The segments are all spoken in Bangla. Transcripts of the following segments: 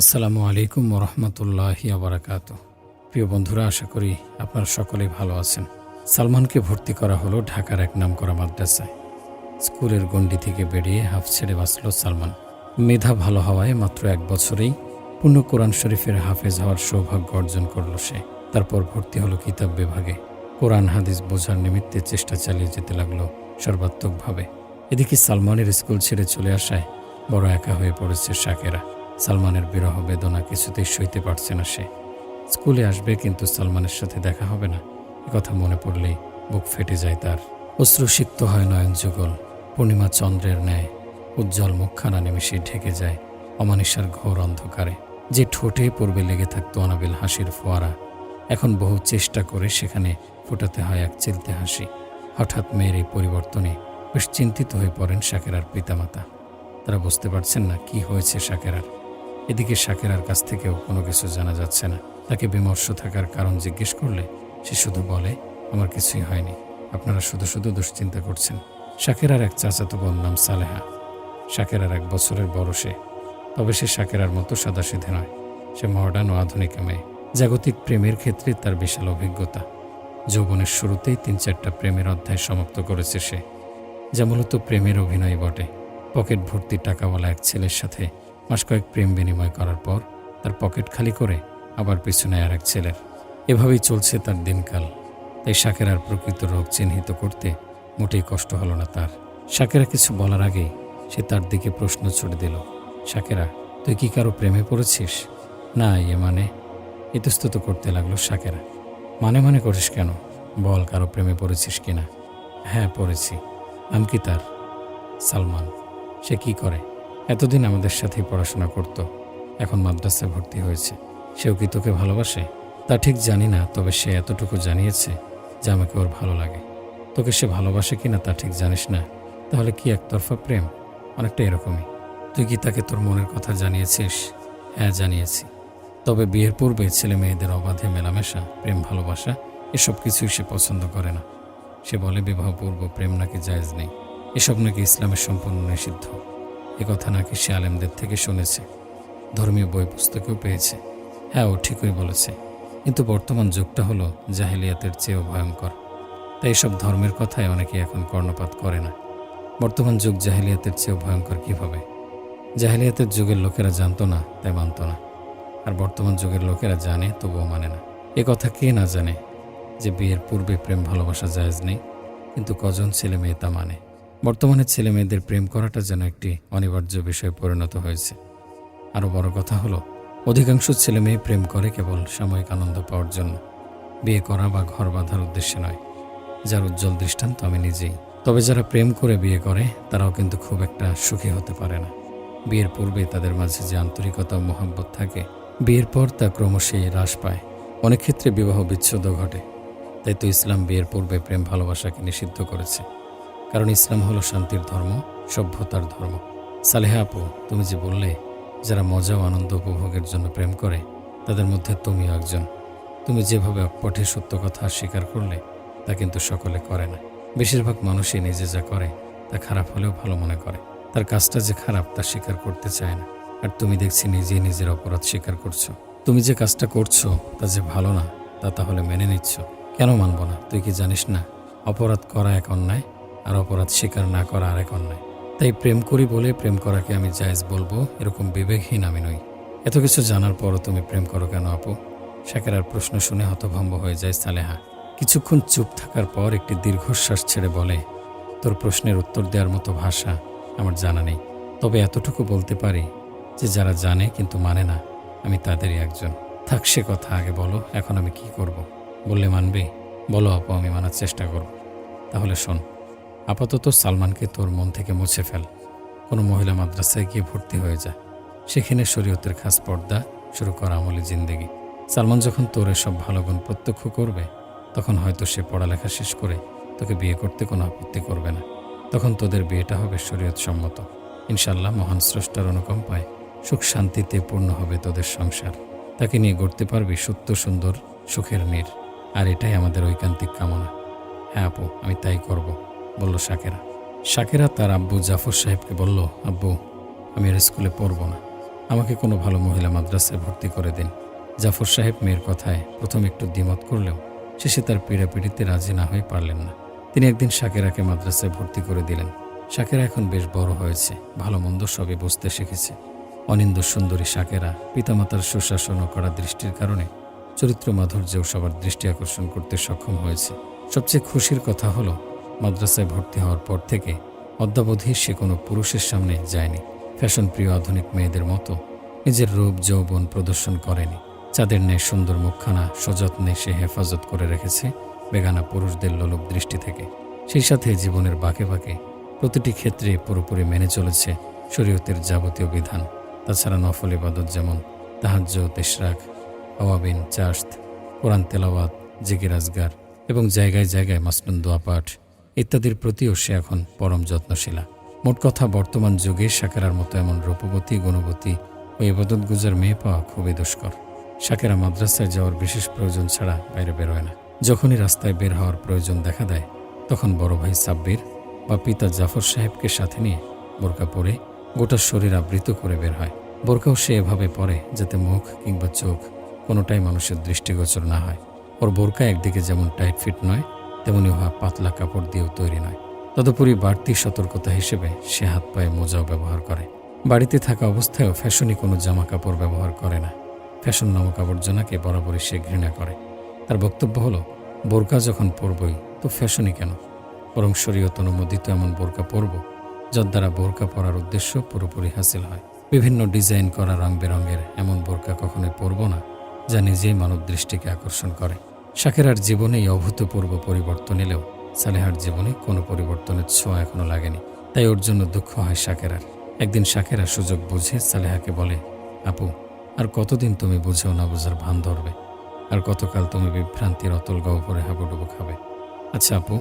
আসসালামু আলাইকুম রহমতুল্লাহি আবরাকাত। প্রিয় বন্ধুরা, আশা করি আপনারা সকলেই ভালো আছেন। সালমানকে ভর্তি করা হলো ঢাকার এক নামকরা মাদ্রাসায় স্কুলের গণ্ডি থেকে বেরিয়ে হাফ ছেড়ে বাঁচল সালমান। মেধা ভালো হওয়ায় মাত্র এক বছরেই পূর্ণ কোরআন শরীফের হাফেজ হওয়ার সৌভাগ্য অর্জন করল সে। তারপর ভর্তি হলো কিতাব বিভাগে। কোরআন, হাদিস বোঝার নিমিত্তে চেষ্টা চালিয়ে যেতে লাগল সর্বাত্মকভাবে। এদিকে সালমানের স্কুল ছেড়ে চলে আসায় বড় একা হয়ে পড়েছে শাকেরা। সালমানের বিরহ বেদনা কিছুতেই সইতে পারছে না সে। স্কুলে আসবে, কিন্তু সালমানের সাথে দেখা হবে না। কথা মনে পড়লেই বুক ফেটে যায় তার। অশ্রুসিক্ত হয় নয়ন যুগল, পূর্ণিমা চন্দ্রের ন্যায়। উজ্জ্বল মুখখানা নিমিশে ঢেকে যায় অমানিসার ঘোর অন্ধকারে। যে ঠোঁটে পূর্বে লেগে থাকতো অনাবিল হাসির ফোয়ারা, এখন বহু চেষ্টা করে সেখানে ফোটাতে হয় এক চিলতে হাসি। হঠাৎ মেয়ের এই পরিবর্তনে বেশ চিন্তিত হয়ে পড়েন শাকেরার পিতামাতা। তারা বুঝতে পারছেন না কি হয়েছে শাকেরার। এদিকে শাকেরার কাছ থেকেও কোনো কিছু জানা যাচ্ছে না। তাকে বিমর্ষ থাকার কারণ জিজ্ঞেস করলে সে শুধু বলে, আমার কিছুই হয়নি। আপনারা শুধু শুধু দুশ্চিন্তা করছেন। শাকেরার এক চাচাতো বোন নাম সালেহা। শাকেরার এক বছরের বড় সে। তবে সে শাকেরার মতো সাদাসিধে নয়। সে মডার্ন ও আধুনিক মেয়ে। জাগতিক প্রেমের ক্ষেত্রে তার বিশাল অভিজ্ঞতা। যৌবনের শুরুতেই তিন চারটা প্রেমের অধ্যায় সমাপ্ত করেছে সে। যা মূলত প্রেমের অভিনয় বটে। পকেট ভর্তি টাকাওয়ালা এক ছেলের সাথে মাস কয়েক প্রেম বিনিময় করার পর তার পকেট খালি করে আবার পিছনে আর এক ছেলের। এভাবেই চলছে তার দিনকাল। তাই শাকেরার প্রকৃত রোগ চিহ্নিত করতে মোটেই কষ্ট হলো না তার। শাকেরা কিছু বলার আগেই সে তার দিকে প্রশ্ন ছুড়ে দিল, শাকেরা, তুই কি কারও প্রেমে পড়েছিস? না ইয়ে মানে? ইতস্তত করতে লাগল শাকেরা। মানে মানে করিস কেন? বল কারও প্রেমে পড়েছিস কিনা? হ্যাঁ পড়েছি। নাম কি তার? সালমান। সে কি করে? এতদিন আমাদের সাথেই পড়াশোনা করত। এখন মাদ্রাসায় ভর্তি হয়েছে। সেও কি তোকে ভালোবাসে? তা ঠিক জানি না, তবে সে এতটুকু জানিয়েছে যে আমাকে ওর ভালো লাগে। তোকে সে ভালোবাসে কিনা তা ঠিক জানিস না। তাহলে কি একতরফা প্রেম? অনেকটা এরকমই। তুই কি তাকে তোর মনের কথা জানিয়েছিস? হ্যাঁ জানিয়েছি। তবে বিয়ের পূর্বে ছেলে মেয়েদের অবাধে মেলামেশা, প্রেম ভালোবাসা, এসব কিছুই সে পছন্দ করে না। সে বলে বিবাহপূর্ব প্রেম নাকি জায়েজ নেই। এসব নাকি ইসলামের সম্পূর্ণ নিষিদ্ধ। কথা নাকি সে আলেমদের থেকে শুনেছে। ধর্মীয় বই পুস্তকেও পেয়েছে। হ্যাঁ ও ঠিকই বলেছে। কিন্তু বর্তমান যুগটা হলো জাহেলিয়াতের চেয়েও ভয়ঙ্কর। তাই এসব ধর্মের কথায় অনেকে এখন কর্ণপাত করে না। বর্তমান যুগ জাহেলিয়াতের চেয়েও ভয়ঙ্কর কীভাবে? জাহেলিয়াতের যুগের লোকেরা জানতো না, তাই মানত না। আর বর্তমান যুগের লোকেরা জানে, তবুও মানে না। এ কথা কে না জানে যে বিয়ের পূর্বে প্রেম ভালোবাসা জায়েজ নেই, কিন্তু কজন ছেলে মেয়ে তা মানে? বর্তমানে ছেলে মেয়েদের প্রেম করাটা যেন একটি অনিবার্য বিষয়ে পরিণত হয়েছে। আরও বড় কথা হলো, অধিকাংশ ছেলে মেয়ে প্রেম করে কেবল সাময়িক আনন্দ পাওয়ার জন্য। বিয়ে করা বা ঘর বাঁধার উদ্দেশ্যে নয়। যার উজ্জ্বল দৃষ্টান্ত আমি নিজেই। তবে যারা প্রেম করে বিয়ে করে, তারাও কিন্তু খুব একটা সুখী হতে পারে না। বিয়ের পূর্বে তাদের মাঝে যে আন্তরিকতা ও মোহাব্বত থাকে, বিয়ের পর তা ক্রমশই হ্রাস পায়। অনেক ক্ষেত্রে বিবাহ বিচ্ছেদও ঘটে। তাই তো ইসলাম বিয়ের পূর্বে প্রেম ভালোবাসাকে নিষিদ্ধ করেছে। কারণ ইসলাম হলো শান্তির ধর্ম, সভ্যতার ধর্ম। সালেহা আপু, তুমি যে বললে, যারা মজা ও আনন্দ উপভোগের জন্য প্রেম করে, তাদের মধ্যে তুমিও একজন। তুমি যেভাবে অকপটে সত্য কথা স্বীকার করলে, তা কিন্তু সকলে করে না। বেশিরভাগ মানুষই নিজে যা করে, তা খারাপ হলেও ভালো মনে করে। তার কাজটা যে খারাপ, তা স্বীকার করতে চায় না। আর তুমি দেখছি নিজেই নিজের অপরাধ স্বীকার করছ। তুমি যে কাজটা করছ, তা যে ভালো না, তা তাহলে মেনে নিচ্ছ। কেন মানব না? তুই কি জানিস না? অপরাধ করা এক অন্যায়? আর অপরাধ স্বীকার না করা আরেক অন্যায়। তাই প্রেম করি বলে প্রেম করাকে আমি জায়েজ বলব, এরকম বিবেকহীন আমি নই। এত কিছু জানার পরও তুমি প্রেম করো কেন আপু? শাকেরার প্রশ্ন শুনে হতভম্ব হয়ে যায় সালেহা। কিছুক্ষণ চুপ থাকার পর একটি দীর্ঘশ্বাস ছেড়ে বলে, তোর প্রশ্নের উত্তর দেওয়ার মতো ভাষা আমার জানা নেই। তবে এতটুকু বলতে পারি যে যারা জানে কিন্তু মানে না, আমি তাদেরই একজন। থাক সে কথা, আগে বলো, এখন আমি কি করব। বললে মানবে? বলো আপু, আমি মানার চেষ্টা করব। তাহলে শোন আপাতত সালমানকে তোর মন থেকে মুছে ফেল। কোনো মহিলা মাদ্রাসায় গিয়ে ভর্তি হয়ে যা। সেখানে শরীয়তের খাস পর্দা শুরু করা আমলি জিন্দেগি। সালমান যখন তোর এসব ভালো গুণ প্রত্যক্ষ করবে, তখন হয়তো সে পড়ালেখা শেষ করে তোকে বিয়ে করতে কোনো আপত্তি করবে না। তখন তোদের বিয়েটা হবে শরীয়ত সম্মত ইনশাল্লাহ মহান স্রষ্টার অনুকম্পায় সুখ শান্তিতে পূর্ণ হবে তোদের সংসার। তাকে নিয়ে গড়তে পারবি সত্য, সুন্দর, সুখের নীর আর এটাই আমাদের ঐকান্তিক কামনা। হ্যাঁ আপু, আমি তাই করব। বলল, শাকেরা। শাকেরা তার আব্বু জাফর সাহেবকে বলল, আব্বু, আমি আর স্কুলে পড়ব না। আমাকে কোনো ভালো মহিলা মাদ্রাসায় ভর্তি করে দিন। জাফর সাহেব মেয়ের কথায় প্রথম একটু দ্বিমত করলেও শেষে তার পীড়াপিড়িতে রাজি না হয়ে পারলেন না। তিনি একদিন শাকেরাকে মাদ্রাসায় ভর্তি করে দিলেন। শাকেরা এখন বেশ বড় হয়েছে, ভালো মন্দ সবই বুঝতে শিখেছে। অনিন্দ সুন্দরী শাকেরা পিতামাতার সুশাসন করা দৃষ্টির কারণে চরিত্র মাধুর্যেও সবার দৃষ্টি আকর্ষণ করতে সক্ষম হয়েছে। সবচেয়ে খুশির কথা হলো মাদ্রাসায় ভর্তি হওয়ার পর থেকে অদ্যাবধি সে কোনো পুরুষের সামনে যায়নি। ফ্যাশন প্রিয় আধুনিক মেয়েদের মতো নিজের রূপ, যৌবন প্রদর্শন করেনি। চাঁদের ন্যায় সুন্দর মুখখানা সযত্নে সে হেফাজত করে রেখেছে বেগানা পুরুষদের লোলুপ দৃষ্টি থেকে। সেই সাথে জীবনের বাঁকে বাঁকে প্রতিটি ক্ষেত্রে পুরোপুরি মেনে চলেছে শরীয়তের যাবতীয় বিধান। তাছাড়া নফল ইবাদত যেমন তাহাজ্য তেশরাক আওয়াবিন চাস্ত, কোরআন তেলাওয়াত, জিকির আজগার এবং জায়গায় জায়গায় মাসনুন দোয়া পাঠ ইত্যাদির প্রতিও সে এখন পরম যত্নশীলা। মোট কথা, বর্তমান যুগে সাকেরার মতো এমন রূপবতী, গুণবতী ও ইবাদত গুজার মেয়ে পাওয়া খুবই দুষ্কর। সাকেরা মাদ্রাসায় যাওয়ার বিশেষ প্রয়োজন ছাড়া বাইরে বেরোয় না। যখনই রাস্তায় বের হওয়ার প্রয়োজন দেখা দেয়, তখন বড় ভাই সাব্বির বা পিতা জাফর সাহেবকে সাথে নিয়ে বোরকা পরে গোটা শরীর আবৃত করে বের হয়। বোরকাও সে এভাবে পরে যাতে মুখ কিংবা চোখ কোনোটাই মানুষের দৃষ্টিগোচর না হয়। ওর বোরকা একদিকে যেমন টাইট ফিট নয় তেমনি উহা পাতলা কাপড় দিয়েও তৈরি নয়। তদুপরি বাড়তি সতর্কতা হিসেবে সে হাত পায়ে মোজাও ব্যবহার করে। বাড়িতে থাকা অবস্থায়ও ফ্যাশনি কোনো জামা কাপড় ব্যবহার করে না। ফ্যাশন নামক আবর্জনাকে বরাবরই সে ঘৃণা করে। তার বক্তব্য হলো, বোরকা যখন পরবই, তো ফ্যাশনই কেন? বরং শরীয়ত অনুমোদিত এমন বোরকা পরব, যার দ্বারা বোরকা পরার উদ্দেশ্য পুরোপুরি হাসিল হয়। বিভিন্ন ডিজাইন করা রং বেরঙের এমন বোরকা কখনোই পরব না, যা নিজেই মানব দৃষ্টিকে আকর্ষণ করে। শাকেরার জীবনে এই অভূতপূর্ব পরিবর্তন এলেও সালেহার জীবনে কোনো পরিবর্তনের ছোঁয়া এখনও লাগেনি। তাই ওর জন্য দুঃখ হয় শাকেরার। একদিন শাকেরা সুযোগ বুঝে সালেহাকে বলে, আপু, আর কতদিন তুমি বুঝেও না বুঝার ভান ধরবে? আর কতকাল তুমি বিভ্রান্তির অতল গহ্বরে হাবুডুবু খাবে? আচ্ছা আপু,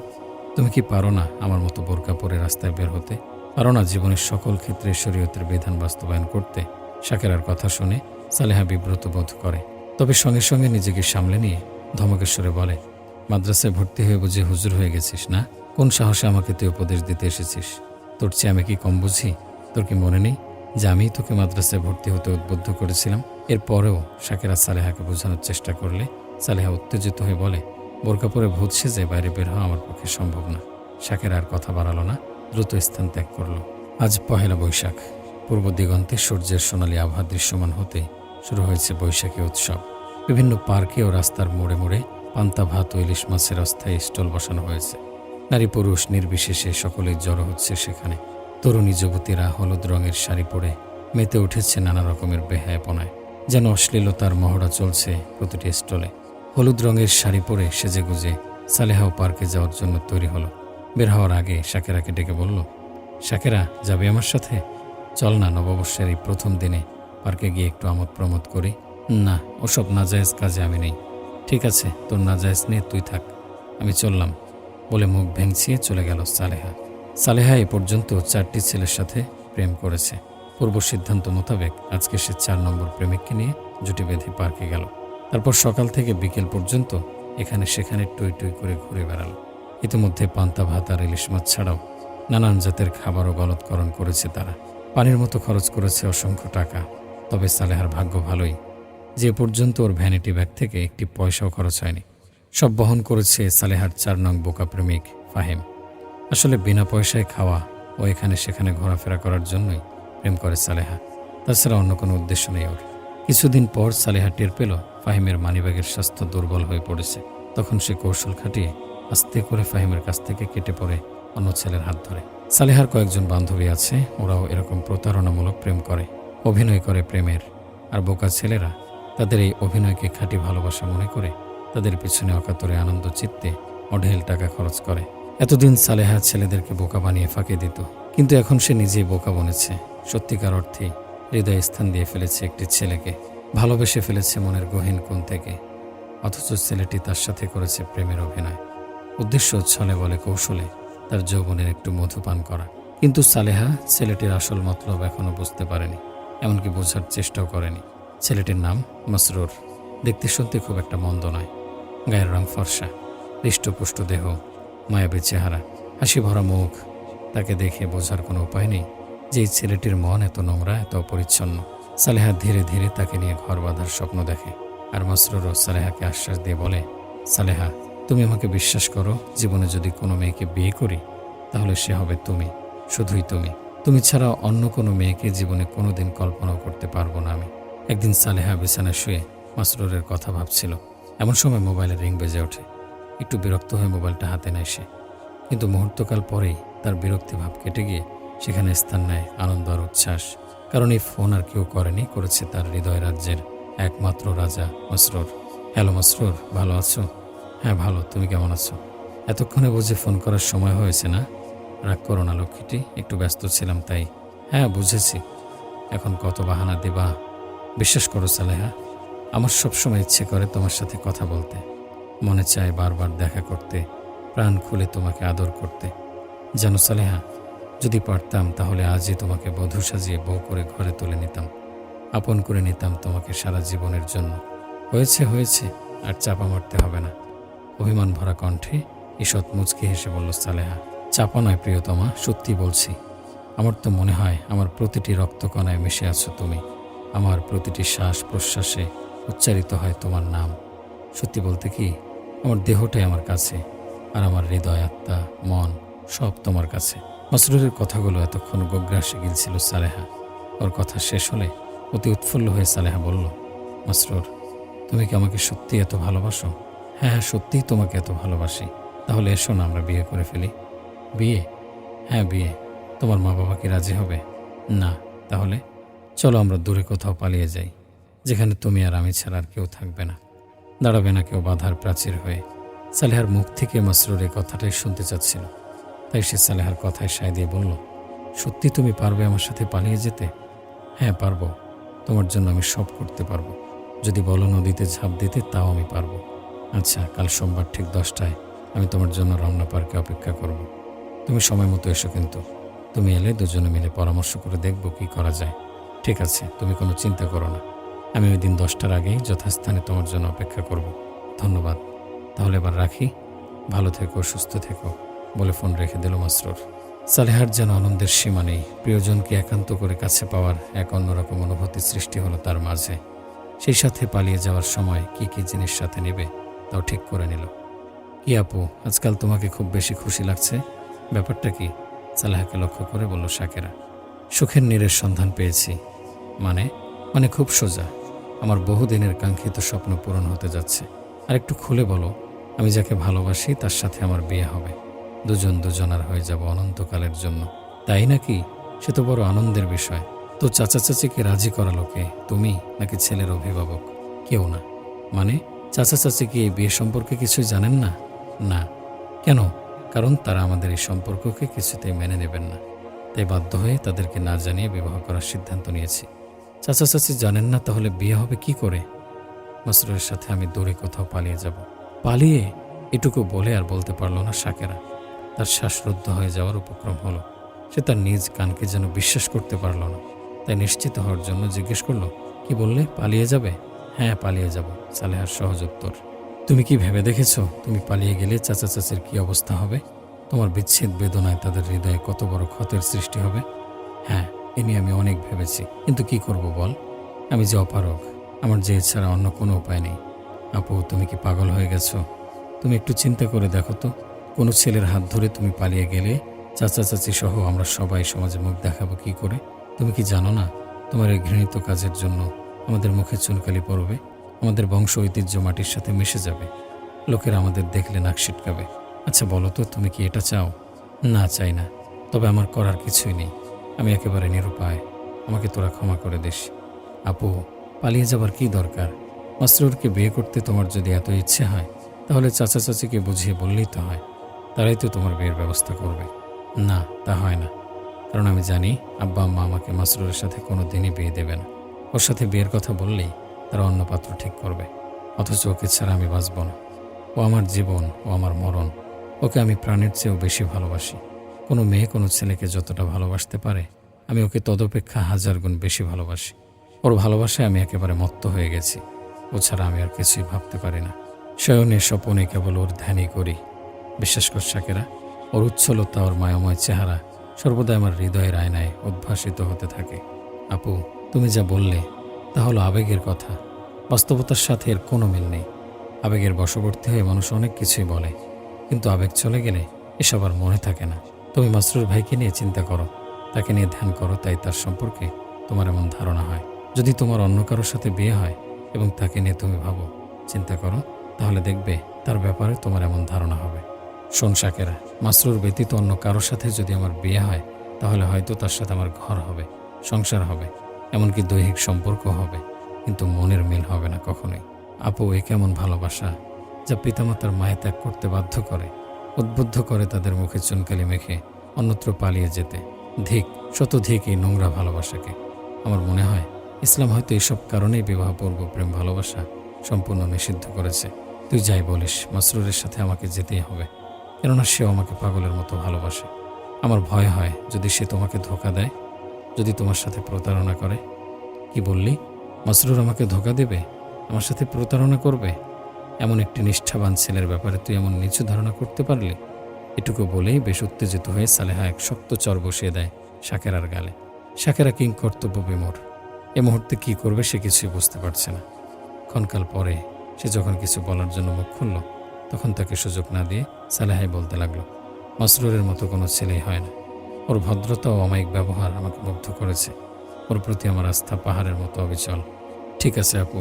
তুমি কি পারো না আমার মতো বোরকা পরে রাস্তায় বের হতে? পারো না জীবনের সকল ক্ষেত্রে শরীয়তের বিধান বাস্তবায়ন করতে? শাকেরার কথা শুনে সালেহা বিব্রত বোধ করে। তবে সঙ্গে সঙ্গে নিজেকে সামলে নিয়ে ধমকেশ্বরে বলে, মাদ্রাসায় ভর্তি হয়ে বুঝে হুজুর হয়ে গেছিস না? কোন সাহসে আমাকে তুই উপদেশ দিতে এসেছিস? তোর চেয়ে আমি কি কম বুঝি? তোর কি মনে নেই যে আমিই তোকে মাদ্রাসায় ভর্তি হতে উদ্বুদ্ধ করেছিলাম? এরপরেও শাকেরা সালেহাকে বোঝানোর চেষ্টা করলে সালেহা উত্তেজিত হয়ে বলে বোরকা পরে ভূত সেজে বাইরে বের হওয়া আমার পক্ষে সম্ভব না। শাকের আর কথা বাড়ালো না, দ্রুত স্থান ত্যাগ করল। আজ পহেলা বৈশাখ। পূর্ব দিগন্তে সূর্যের সোনালী আভা দৃশ্যমান হতে শুরু হয়েছে বৈশাখী উৎসব। বিভিন্ন পার্কে ও রাস্তার মোড়ে মোড়ে পান্তা ভাত ও ইলিশ মাছের অস্থায়ী স্টল বসানো হয়েছে। নারী পুরুষ নির্বিশেষে সকলেই জড়ো হচ্ছে সেখানে। তরুণী যুবতীরা হলুদ রঙের শাড়ি পরে মেতে উঠেছে নানা রকমের বেহায়াপনায়। যেন অশ্লীলতার মহড়া চলছে প্রতিটি স্টলে। হলুদ রঙের শাড়ি পরে সেজে গুজে সালেহাও পার্কে যাওয়ার জন্য তৈরি হলো। বের হওয়ার আগে শাকেরাকে ডেকে বলল, শাকেরা, যাবে আমার সাথে? চল না, নববর্ষের এই প্রথম দিনে পার্কে গিয়ে একটু আমোদ প্রমোদ করি। না, ওসব নাজায়েজ কাজে আমি নেই। ঠিক আছে, তোর নাজায়েজ নিয়ে তুই থাক। আমি চললাম বলে মুখ ভেঙচিয়ে চলে গেল সালেহা। সালেহা এ পর্যন্ত চারটি ছেলের সাথে প্রেম করেছে। পূর্ব সিদ্ধান্ত মোতাবেক আজকে সে চার নম্বর প্রেমিককে নিয়ে জুটি বেঁধে পার্কে গেল। তারপর সকাল থেকে বিকেল পর্যন্ত এখানে সেখানে টুই টুই করে ঘুরে বেড়ালো। ইতিমধ্যে পান্তা ভাত আর ইলিশ মাছ ছাড়াও নানান জাতের খাবারও গলৎকরণ করেছে তারা। পানির মতো খরচ করেছে অসংখ্য টাকা। তবে সালেহার ভাগ্য ভালোই। যে পর্যন্ত ওর ভ্যানিটি ব্যাগ থেকে একটি পয়সাও খরচ হয়নি। সব বহন করেছে সালেহার চার নং বোকা প্রেমিক ফাহিম। আসলে বিনা পয়সায় খাওয়া ও এখানে সেখানে ঘোরাফেরা করার জন্যই প্রেম করে সালেহা। তাছাড়া অন্য কোনো উদ্দেশ্য নেই ওর। কিছুদিন পর সালেহা টের পেল ফাহিমের মানিব্যাগের স্বাস্থ্য দুর্বল হয়ে পড়েছে। তখন সে কৌশল খাটিয়ে আস্তে করে ফাহিমের কাছ থেকে কেটে পড়ে অন্য ছেলের হাত ধরে। সালেহার কয়েকজন বান্ধবী আছে, ওরাও এরকম প্রতারণামূলক প্রেম করে, অভিনয় করে প্রেমের। আর বোকা ছেলেরা তাদের এই অভিনয়কে খাঁটি ভালোবাসা মনে করে তাদের পিছনে অকাতরে আনন্দ চিত্তে অঢেল টাকা খরচ করে। এতদিন সালেহা ছেলেদেরকে বোকা বানিয়ে ফাঁকে দিত, কিন্তু এখন সে নিজেই বোকা বনেছে। সত্যিকার অর্থে হৃদয় স্থান দিয়ে ফেলেছে একটি ছেলেকে, ভালোবেসে ফেলেছে মনের গহীন কোণ থেকে। অথচ ছেলেটি তার সাথে করেছে প্রেমের অভিনয়। উদ্দেশ্য ছলে বলে কৌশলে তার যৌবনের একটু মধুপান করা। কিন্তু সালেহা ছেলেটির আসল মতলব এখনও বুঝতে পারেনি, এমনকি বোঝার চেষ্টাও করেনি। ছেলেটির নাম মসরুর। দেখতে শুনতে খুব একটা মন্দ নয়। গায়ের রং ফর্সা, হৃষ্টপুষ্ট দেহ, মায়াবী চেহারা হাসি ভরা মুখ। তাকে দেখে বোঝার কোনো উপায় নেই যে ছেলেটির মন এত নোংরা, এত অপরিচ্ছন্ন। সালেহা ধীরে ধীরে তাকে নিয়ে ঘর বাঁধার স্বপ্ন দেখে আর মাসরুরও সালেহাকে আশ্বাস দিয়ে বলে, সালেহা, তুমি আমাকে বিশ্বাস করো, জীবনে যদি কোনো মেয়েকে বিয়ে করি, তাহলে সে হবে তুমি, শুধুই তুমি। তুমি ছাড়া অন্য কোনো মেয়েকে জীবনে কোনোদিন কল্পনাও করতে পারব না আমি। একদিন সালেহা বিছানায় শুয়ে মাসরুরের কথা ভাবছিল। এমন সময় মোবাইলে রিং বেজে ওঠে। একটু বিরক্ত হয়ে মোবাইলটা হাতে নেয় সে। কিন্তু মুহূর্তকাল পরেই তার বিরক্তি ভাব কেটে গিয়ে সেখানে স্থান নেয় আনন্দ আর উচ্ছ্বাস। কারণ এই ফোন আর কেউ করেনি, করেছে তার হৃদয় রাজ্যের একমাত্র রাজা মসরুর। হ্যালো মসরুর, ভালো আছো? হ্যাঁ ভালো। তুমি কেমন আছো? এতক্ষণে বুঝে ফোন করার সময় হয়েছে না? রাগ করো না, লক্ষ্মীটি। একটু ব্যস্ত ছিলাম তাই। হ্যাঁ বুঝেছি। এখন কত বাহানা দিবা? বিশ্বাস করো সালেহা, আমার সবসময় ইচ্ছে করে তোমার সাথে কথা বলতে। মনে চায় বারবার দেখা করতে, প্রাণ খুলে তোমাকে আদর করতে। জানো সালেহা, যদি পারতাম তাহলে আজই তোমাকে বধূ সাজিয়ে বউ করে ঘরে তুলে নিতাম। আপন করে নিতাম তোমাকে সারা জীবনের জন্য। হয়েছে হয়েছে, আর চাপা মারতে হবে না। অভিমান ভরা কণ্ঠে ঈষৎ মুচকি হেসে বলল, সালেহা, চাপা নয় প্রিয়তমা, সত্যি বলছি। আমার তো মনে হয় আমার প্রতিটি রক্তকণায় মিশে আছো তুমি। আমার প্রতিটি শ্বাস প্রশ্বাসে উচ্চারিত হয় তোমার নাম। সত্যি বলতে কি, আমার দেহটাই আমার কাছে আর আমার হৃদয়, আত্মা, মন সব তোমার কাছে। মসরুরের কথাগুলো এতক্ষণ গোগ্রাসে গিলছিল সালেহা। ওর কথা শেষ হলে অতি উৎফুল্ল হয়ে সালেহা বলল, মসরুর, তুমি কি আমাকে সত্যি এত ভালোবাসো? হ্যাঁ হ্যাঁ সত্যিই তোমাকে এত ভালোবাসি। তাহলে এসো না, আমরা বিয়ে করে ফেলি। বিয়ে? হ্যাঁ বিয়ে। তোমার মা বাবা কি রাজি হবে? না। তাহলে? চলো আমরা দূরে কোথাও পালিয়ে যাই, যেখানে তুমি আর আমি ছাড়া আর কেউ থাকবে না। দাঁড়াবে না কেউ বাধার প্রাচীর হয়ে। সালেহার মুখ থেকে মাসরুর এই কথাটাই শুনতে চাচ্ছিল। তাই সে সালেহার কথায় সায় দিয়ে বলল, সত্যি তুমি পারবে আমার সাথে পালিয়ে যেতে? হ্যাঁ পারব। তোমার জন্য আমি সব করতে পারব। যদি বলো নদীতে ঝাঁপ দিতে, তাও আমি পারব। আচ্ছা কাল সোমবার ঠিক দশটায় আমি তোমার জন্য রমনা পার্কে অপেক্ষা করব। তুমি সময় মতো এসো কিন্তু। তুমি এলে দুজনে মিলে পরামর্শ করে দেখব কি করা যায়। ঠিক আছে, তুমি কোনো চিন্তা করো না। আমি ওই দিন দশটার আগেই যথাস্থানে তোমার জন্য অপেক্ষা করব। ধন্যবাদ। তাহলে এবার রাখি। ভালো থেকো, সুস্থ থেকো, বলে ফোন রেখে দিল মাসরুর। সালেহার যেন আনন্দের সীমা নেই। প্রিয়জনকে একান্ত করে কাছে পাওয়ার এক অন্যরকম অনুভূতি সৃষ্টি হলো তার মাঝে। সেই সাথে পালিয়ে যাওয়ার সময় কি কি জিনিস সাথে নেবে, তাও ঠিক করে নিল। কি আপু, আজকাল তোমাকে খুব বেশি খুশি লাগছে? ব্যাপারটা কি? সালেহাকে লক্ষ্য করে বলল সাকেরা। সুখের নীরের সন্ধান পেয়েছি। মানে মানে খুব সোজা। আমার বহুদিনের কাঙ্ক্ষিত স্বপ্ন পূরণ হতে যাচ্ছে। আর একটু খুলে বলো, আমি যাকে ভালোবাসি তার সাথে আমার বিয়ে হবে। দুজন দুজনার হয়ে যাব অনন্তকালের জন্য। তাই নাকি? সে তো বড় আনন্দের বিষয়। তো চাচা চাচিকে রাজি করালো কে তুমি নাকি ছেলের অভিভাবক? কেউ না। মানে চাচা চাচি কি এই বিয়ে সম্পর্কে কিছুই জানেন না? না। কেন? কারণ তারা আমাদের এই সম্পর্ককে কিছুতেই মেনে নেবেন না। তাই বাধ্য হয়ে তাদেরকে না জানিয়ে বিবাহ করার সিদ্ধান্ত নিয়েছি। চাচা চাচি জানেন না, তাহলে বিয়ে হবে কি করে? মাসরুরের সাথে আমি দূরে কোথাও পালিয়ে যাব। পালিয়ে এটুকু বলে আর বলতে পারল না শাকেরা। তার শ্বাসরুদ্ধ হয়ে যাওয়ার উপক্রম হলো। সে তার নিজ কানকে যেন বিশ্বাস করতে পারল না। তাই নিশ্চিত হওয়ার জন্য জিজ্ঞেস করল, কি বললে? পালিয়ে যাবে? হ্যাঁ পালিয়ে যাব, সালেহার সহজ উত্তর। তুমি কি ভেবে দেখেছ? তুমি পালিয়ে গেলে চাচা চাচির কি অবস্থা হবে? তোমার বিচ্ছেদ বেদনায় তাদের হৃদয়ে কত বড় ক্ষতের সৃষ্টি হবে? হ্যাঁ এ নিয়ে আমি অনেক ভেবেছি। কিন্তু কি করব বল? আমি যে অপারক আমার যে ছাড়া অন্য কোনো উপায় নেই। আপু, তুমি কি পাগল হয়ে গেছো? তুমি একটু চিন্তা করে দেখো তো। কোনো ছেলের হাত ধরে তুমি পালিয়ে গেলে চাচা, চাচি সহ আমরা সবাই সমাজে মুখ দেখাবো কি করে? তুমি কি জানো না? তোমার এই ঘৃণিত কাজের জন্য আমাদের মুখে চুনকালি পড়বে। আমাদের বংশ ঐতিহ্য মাটির সাথে মিশে যাবে। লোকেরা আমাদের দেখলে নাক ছিটকাবে। আচ্ছা বলো তো, তুমি কি এটা চাও? না, চাই না। তবে আমার করার কিছুই নেই। আমি একেবারে নিরুপায়। আমাকে তোরা ক্ষমা করে দিস। আপু, পালিয়ে যাবার কি দরকার? মাসরুরকে বিয়ে করতে তোমার যদি এত ইচ্ছে হয়, তাহলে চাচা চাচিকে বুঝিয়ে বললেই তো হয়। তারাই তো তোমার বিয়ের ব্যবস্থা করবে। না, তা হয় না। কারণ আমি জানি, আব্বা আম্মা আমাকে মাসরুরের সাথে কোনো দিনই বিয়ে দেবে না। ওর সাথে বিয়ের কথা বললেই তারা অন্য পাত্র ঠিক করবে। অথচ ওকে ছাড়া আমি বাঁচব না। ও আমার জীবন, ও আমার মরণ। ওকে আমি প্রাণের চেয়েও বেশি ভালোবাসি। কোনো মেয়ে, কোনো ছেলেকে যতটা ভালোবাসতে পারে, আমি ওকে তদপেক্ষা হাজার গুণ বেশি ভালোবাসি। ওর ভালোবাসায় আমি একেবারে মত্ত হয়ে গেছি। ও ছাড়া আমি আর কিছুই ভাবতে পারি না। শয়নে স্বপনে কেবল ওর ধ্যানই করি। বিশ্বাস কর, শাকেরা, ওর উচ্ছলতা, ওর মায়াময় চেহারা সর্বদা আমার হৃদয়ের আয়নায় উদ্ভাসিত হতে থাকে। আপু, তুমি যা বললে, তা হলো আবেগের কথা। বাস্তবতার সাথে এর কোনো মিল নেই। আবেগের বশবর্তী হয়ে মানুষ অনেক কিছুই বলে, কিন্তু আবেগ চলে গেলে এসব আর মনে থাকে না। তুমি মাসরুর ভাইকে নিয়ে চিন্তা করো। তাকে নিয়ে ধ্যান করো, তাই তার সম্পর্কে তোমার এমন ধারণা হয়। যদি তোমার অন্য কারোর সাথে বিয়ে হয় এবং তাকে নিয়ে তুমি ভাবো, চিন্তা করো, তাহলে দেখবে তার ব্যাপারে তোমার এমন ধারণা হবে। শোন শাকেরা, মাসরুর ব্যতীত অন্য কারোর সাথে যদি আমার বিয়ে হয়, তাহলে হয়তো তার সাথে আমার ঘর হবে, সংসার হবে, এমনকি দৈহিক সম্পর্ক হবে, কিন্তু মনের মিল হবে না কখনোই। আপু, এ কেমন ভালোবাসা, যা পিতামাতার মায়ে ত্যাগ করতে বাধ্য করে। উদ্বুদ্ধ করে তাদের মুখে চুনকালি মেখে অন্যত্র পালিয়ে যেতে। ধিক, শত ধিক এই নোংরা ভালোবাসাকে। আমার মনে হয়, ইসলাম হয়তো এসব কারণেই বিবাহপূর্ব প্রেম ভালোবাসা সম্পূর্ণ নিষিদ্ধ করেছে। তুই যাই বলিস, মাসরুরের সাথে আমাকে যেতেই হবে। কেননা সেও আমাকে পাগলের মতো ভালোবাসে। আমার ভয় হয়, যদি সে তোমাকে ধোকা দেয়, যদি তোমার সাথে প্রতারণা করে। কি বললি? মাসরুর আমাকে ধোকা দেবে? আমার সাথে প্রতারণা করবে? এমন একটি নিষ্ঠাবান ছেলের ব্যাপারে তুই এমন নিচু ধারণা করতে পারলি? এটুকু বলেই বেশ উত্তেজিত হয়ে সালেহা এক শক্ত চর বসিয়ে দেয় শাকেরার গালে। শাকেরা কিং কর্তব্য বিমোর। এ মুহূর্তে কি করবে সে কিছুই বুঝতে পারছে না। ক্ষণকাল পরে সে যখন কিছু বলার জন্য মুখ খুলল, তখন তাকে সুযোগ না দিয়ে সালেহাই বলতে লাগল, মাসরুরের মতো কোনো ছেলেই হয় না। ওর ভদ্রতা ও অমায়িক ব্যবহার আমাকে মুগ্ধ করেছে। ওর প্রতি আমার আস্থা পাহাড়ের মতো অবিচল। ঠিক আছে আপু,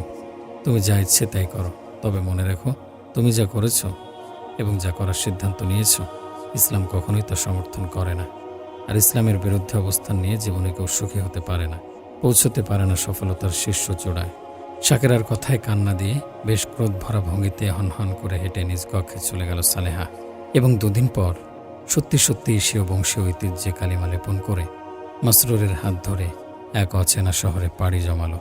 তুমি যা ইচ্ছে তাই করো। তবে মনে রেখো, তুমি যা করেছ এবং যা করার সিদ্ধান্ত নিয়েছ, ইসলাম কখনোই তা সমর্থন করে না। আর ইসলামের বিরুদ্ধে অবস্থান নিয়ে জীবনে কেউ সুখী হতে পারে না, পৌঁছতে পারে না সফলতার শীর্ষ চূড়ায়। শাকেরার কথায় কান্না দিয়ে বেশ ক্রোধ ভরা ভঙ্গিতে হন হন করে হেঁটে নিজ কক্ষে চলে গেল সালেহা। এবং দুদিন পর সত্যি সত্যি এশীয় বংশীয় ঐতিহ্যে কালিমা লেপন করে মাসরুরের হাত ধরে এক অচেনা শহরে পাড়ি জমালো।